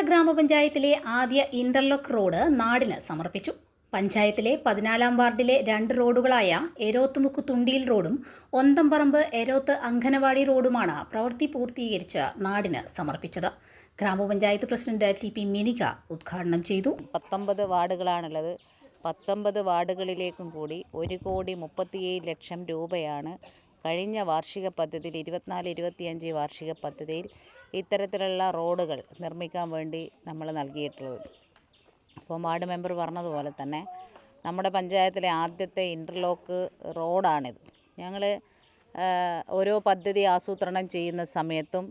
Eramala ഗ്രാമപഞ്ചായത്തിലെ ആദ്യ interlock road നാടിന് സമർപ്പിച്ചു. പഞ്ചായത്തിലെ പതിനാലാം വാർഡിലെ രണ്ട് റോഡുകളായ എരോത്തുമുക്ക് തുണ്ടിയിൽ റോഡും ഒന്തംപറമ്പ് എരോത്ത് അങ്കനവാടി റോഡുമാണ് പ്രവൃത്തി പൂർത്തീകരിച്ച് നാടിന് സമർപ്പിച്ചത്. ഗ്രാമപഞ്ചായത്ത് പ്രസിഡന്റ് ടി പി മിനിക ഉദ്ഘാടനം ചെയ്തു. പത്തൊമ്പത് വാർഡുകളാണുള്ളത്. പത്തൊമ്പത് വാർഡുകളിലേക്കും കൂടി ഒരു കോടി മുപ്പത്തിയേഴ് ലക്ഷം രൂപയാണ് കഴിഞ്ഞ വാർഷിക പദ്ധതിയിൽ ഇരുപത്തിനാല് ഇരുപത്തിയഞ്ച് വാർഷിക പദ്ധതിയിൽ ഇത്തരത്തിലുള്ള റോഡുകൾ നിർമ്മിക്കാൻ വേണ്ടി നമ്മൾ നൽകിയിട്ടുള്ളത്. അപ്പോൾ വാർഡ് മെമ്പർ പറഞ്ഞതുപോലെ തന്നെ നമ്മുടെ പഞ്ചായത്തിലെ ആദ്യത്തെ ഇന്റർലോക്ക് റോഡാണിത്. ഞങ്ങൾ ഓരോ പദ്ധതി ആസൂത്രണം ചെയ്യുന്ന സമയത്തും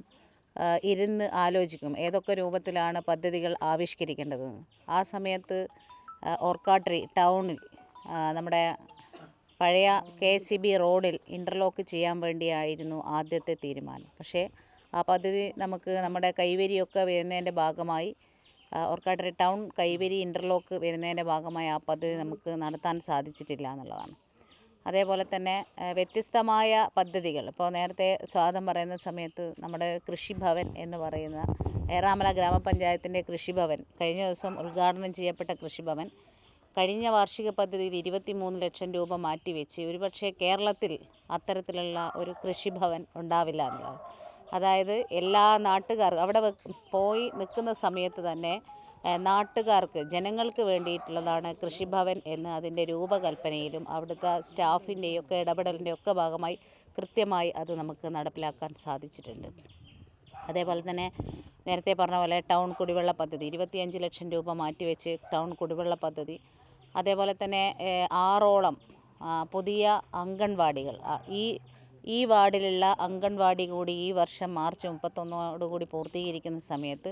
ഇരുന്ന് ആലോചിക്കും ഏതൊക്കെ രൂപത്തിലാണ് പദ്ധതികൾ ആവിഷ്കരിക്കേണ്ടതെന്ന് ആ സമയത്ത് ഓർക്കാട്രി ടൗണിൽ നമ്മുടെ പഴയ കെ എസ് സി ബി റോഡിൽ ഇന്റർലോക്ക് ചെയ്യാൻ വേണ്ടിയായിരുന്നു ആദ്യത്തെ തീരുമാനം. പക്ഷേ ആ പദ്ധതി നമുക്ക് നമ്മുടെ കൈവരിയൊക്കെ വരുന്നതിന്റെ ഭാഗമായി ആ, ടൗൺ കൈവരി ഇന്റർലോക്ക് വരുന്നതിന്റെ ഭാഗമായി ആ പദ്ധതി നമുക്ക് നടത്താൻ സാധിച്ചിട്ടില്ല എന്നുള്ളതാണ്. അതേപോലെ തന്നെ വ്യത്യസ്തമായ പദ്ധതികൾ. ഇപ്പോൾ നേരത്തെ സ്വാഗതം പറയുന്ന സമയത്ത് നമ്മുടെ കൃഷിഭവൻ എന്ന് പറയുന്ന ഏറാമല ഗ്രാമപഞ്ചായത്തിന്റെ കൃഷിഭവൻ കഴിഞ്ഞ ദിവസം ഉദ്ഘാടനം ചെയ്യപ്പെട്ട കൃഷിഭവൻ കഴിഞ്ഞ വാർഷിക പദ്ധതിയിൽ ഇരുപത്തി മൂന്ന് ലക്ഷം രൂപ മാറ്റിവെച്ച് ഒരുപക്ഷെ കേരളത്തിൽ അത്തരത്തിലുള്ള ഒരു കൃഷിഭവൻ ഉണ്ടാവില്ല എന്നുള്ളത് അതായത് എല്ലാ നാട്ടുകാർക്കും അവിടെ പോയി നിൽക്കുന്ന സമയത്ത് തന്നെ നാട്ടുകാർക്ക് ജനങ്ങൾക്ക് വേണ്ടിയിട്ടുള്ളതാണ് കൃഷിഭവൻ എന്ന് അതിന്റെ രൂപകൽപ്പനയിലും അവിടുത്തെ സ്റ്റാഫിന്റെയും ഒക്കെ ഇടപെടലിന്റെ ഒക്കെ ഭാഗമായി കൃത്യമായി അത് നമുക്ക് നടപ്പിലാക്കാൻ സാധിച്ചിട്ടുണ്ട്. അതേപോലെ തന്നെ നേരത്തെ പറഞ്ഞ പോലെ ടൗൺ കുടിവെള്ള പദ്ധതി ഇരുപത്തിയഞ്ച് ലക്ഷം രൂപ മാറ്റിവെച്ച് ടൗൺ കുടിവെള്ള പദ്ധതി അതേപോലെ തന്നെ ആറോളം പുതിയ അംഗൻവാടികൾ. ഈ ഈ വാർഡിലുള്ള അംഗൻവാടി കൂടി ഈ വർഷം മാർച്ച് മുപ്പത്തൊന്നോടുകൂടി പൂർത്തീകരിക്കുന്ന സമയത്ത്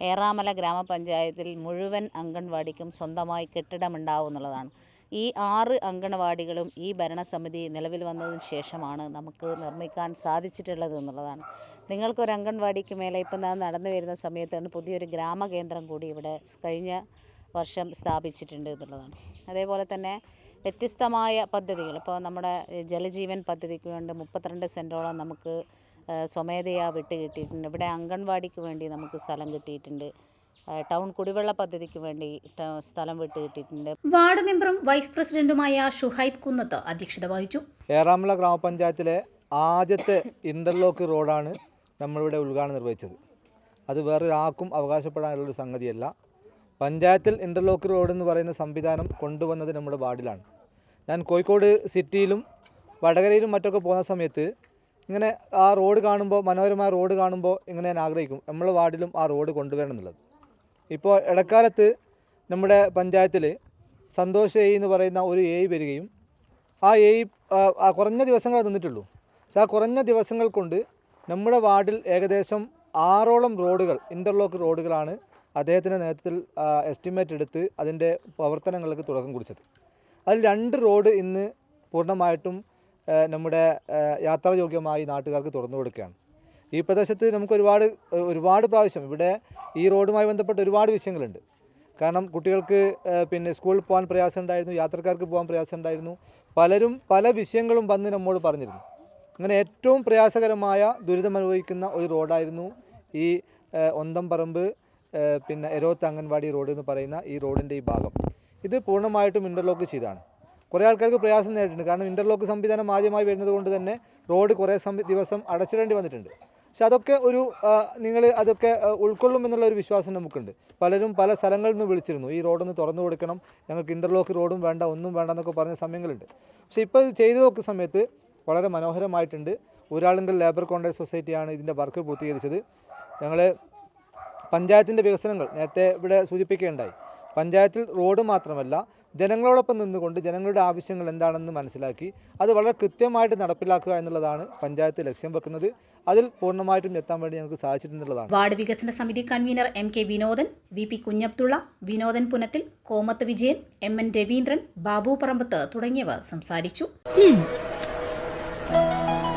ഏറാമല ഗ്രാമപഞ്ചായത്തിൽ മുഴുവൻ അംഗൻവാടിക്കും സ്വന്തമായി കെട്ടിടമുണ്ടാവും എന്നുള്ളതാണ് ഈ ആറ് അംഗൻവാടികളും ഈ ഭരണസമിതി നിലവിൽ വന്നതിന് ശേഷമാണ് നമുക്ക് നിർമ്മിക്കാൻ സാധിച്ചിട്ടുള്ളത് എന്നുള്ളതാണ്. നിങ്ങൾക്കൊരു അംഗൻവാടിക്ക് മേലെ ഇപ്പം നടന്നു വരുന്ന സമയത്താണ് പുതിയൊരു ഗ്രാമകേന്ദ്രം കൂടി ഇവിടെ കഴിഞ്ഞ വർഷം സ്ഥാപിച്ചിട്ടുണ്ട് എന്നുള്ളതാണ്. അതേപോലെ തന്നെ വ്യത്യസ്തമായ പദ്ധതികൾ. ഇപ്പോൾ നമ്മുടെ ജലജീവൻ പദ്ധതിക്ക് വേണ്ടി മുപ്പത്തിരണ്ട് സെന്റോളം നമുക്ക് സ്വമേധയാ വിട്ട് കിട്ടിയിട്ടുണ്ട്. ഇവിടെ അംഗൻവാടിക്ക് വേണ്ടി നമുക്ക് സ്ഥലം കിട്ടിയിട്ടുണ്ട്. ടൗൺ കുടിവെള്ള പദ്ധതിക്ക് വേണ്ടി സ്ഥലം വിട്ട് കിട്ടിയിട്ടുണ്ട്. വാർഡ് മെമ്പറും വൈസ് പ്രസിഡന്റുമായ ഷുഹൈബ് കുന്നത്ത് അധ്യക്ഷത വഹിച്ചു. ഏറാമുള്ള ഗ്രാമപഞ്ചായത്തിലെ ആദ്യത്തെ ഇന്റർലോക്ക് റോഡാണ് നമ്മളിവിടെ ഉദ്ഘാടനം നിർവഹിച്ചത്. അത് വേറൊരാൾക്കും അവകാശപ്പെടാനുള്ളൊരു സംഗതിയല്ല. പഞ്ചായത്തിൽ ഇന്റർലോക്ക് റോഡ് എന്ന് പറയുന്ന സംവിധാനം കൊണ്ടുവന്നത് നമ്മുടെ വാർഡിലാണ്. ഞാൻ കോഴിക്കോട് സിറ്റിയിലും വടകരയിലും മറ്റൊക്കെ പോകുന്ന സമയത്ത് ഇങ്ങനെ ആ റോഡ് കാണുമ്പോൾ മനോഹരമായ റോഡ് കാണുമ്പോൾ ഇങ്ങനെ ഞാൻ ആഗ്രഹിക്കും. നമ്മളെ വാർഡിലും ആ റോഡ് കൊണ്ടുവരണം എന്നുള്ളത്. ഇപ്പോൾ ഇടക്കാലത്ത് നമ്മുടെ പഞ്ചായത്തിൽ സന്തോഷ് എ എന്ന് പറയുന്ന ഒരു എ വരികയും ആ എ കുറഞ്ഞ ദിവസങ്ങൾ നിന്നിട്ടുള്ളൂ. പക്ഷെ ആ കുറഞ്ഞ ദിവസങ്ങൾ കൊണ്ട് നമ്മുടെ വാർഡിൽ ഏകദേശം ആറോളം റോഡുകൾ ഇന്റർലോക്ക് റോഡുകളാണ് അദ്ദേഹത്തിന്റെ നേതൃത്വത്തിൽ എസ്റ്റിമേറ്റ് എടുത്ത് അതിന്റെ പ്രവർത്തനങ്ങൾക്ക് തുടക്കം കുറിച്ചത്. അതിൽ രണ്ട് റോഡ് ഇന്ന് പൂർണമായിട്ടും നമ്മുടെ യാത്രായോഗ്യമായി നാട്ടുകാർക്ക് തുറന്നു കൊടുക്കുകയാണ്. ഈ പ്രദേശത്ത് നമുക്ക് ഒരുപാട് ഒരുപാട് പ്രാവശ്യം ഇവിടെ ഈ റോഡുമായി ബന്ധപ്പെട്ട് ഒരുപാട് വിഷയങ്ങളുണ്ട്. കാരണം കുട്ടികൾക്ക് പിന്നെ സ്കൂളിൽ പോകാൻ പ്രയാസം ഉണ്ടായിരുന്നു യാത്രക്കാർക്ക് പോകാൻ പ്രയാസം ഉണ്ടായിരുന്നു. പലരും പല വിഷയങ്ങളും വന്ന് നമ്മോട് പറഞ്ഞിരുന്നു. അങ്ങനെ ഏറ്റവും പ്രയാസകരമായ ദുരിതമനുഭവിക്കുന്ന ഒരു റോഡായിരുന്നു ഈ ഒന്തംപറമ്പ് പിന്നെ എരോത്ത് അംഗൻവാടി റോഡ് എന്ന് പറയുന്ന ഈ റോഡിന്റെ ഈ ഭാഗം. ഇത് പൂർണമായിട്ടും ഇന്റർലോക്ക് ചെയ്താണ്. കുറേ ആൾക്കാർക്ക് പ്രയാസം നേരിട്ടുണ്ട്. കാരണം ഇന്റർലോക്ക് സംവിധാനം ആദ്യമായി വരുന്നത് കൊണ്ട് തന്നെ റോഡ് കുറേ ദിവസം അടച്ചിടേണ്ടി വന്നിട്ടുണ്ട്. പക്ഷെ അതൊക്കെ ഒരു നിങ്ങൾ അതൊക്കെ ഉൾക്കൊള്ളും എന്നുള്ള ഒരു വിശ്വാസം നമുക്കുണ്ട്. പലരും പല സ്ഥലങ്ങളിൽ നിന്ന് വിളിച്ചിരുന്നു. ഈ റോഡൊന്ന് തുറന്നു കൊടുക്കണം. ഞങ്ങൾക്ക് ഇന്റർലോക്ക് റോഡും വേണ്ട ഒന്നും വേണ്ട എന്നൊക്കെ പറഞ്ഞ സമയങ്ങളുണ്ട്. പക്ഷെ ഇപ്പോൾ ഇത് ചെയ്തു നോക്കുന്ന സമയത്ത് വളരെ മനോഹരമായിട്ടുണ്ട്. ഒരാളെങ്കിൽ ലേബർ കോൺട്രാക്ട് സൊസൈറ്റിയാണ് ഇതിന്റെ വർക്ക് പൂർത്തീകരിച്ചത്. ഞങ്ങൾ പഞ്ചായത്തിന്റെ വികസനങ്ങൾ നേരത്തെ ഇവിടെ സൂചിപ്പിക്കുകയുണ്ടായി. പഞ്ചായത്തിൽ റോഡ് മാത്രമല്ല ജനങ്ങളോടൊപ്പം നിന്നുകൊണ്ട് ജനങ്ങളുടെ ആവശ്യങ്ങൾ എന്താണെന്ന് മനസ്സിലാക്കി അത് വളരെ കൃത്യമായിട്ട് നടപ്പിലാക്കുക എന്നുള്ളതാണ് പഞ്ചായത്ത് ലക്ഷ്യം വെക്കുന്നത്. അതിൽ പൂർണമായിട്ടും എത്താൻ വേണ്ടി ഞങ്ങൾക്ക് സാധിച്ചിട്ടുള്ളതാണ് വാർഡ് വികസന സമിതി convener M K Vinodan V P Kunhabdulla Vinodan Punathil Komath Vijayan M N Raveendran Babu Parambath തുടങ്ങിയവർ സംസാരിച്ചു.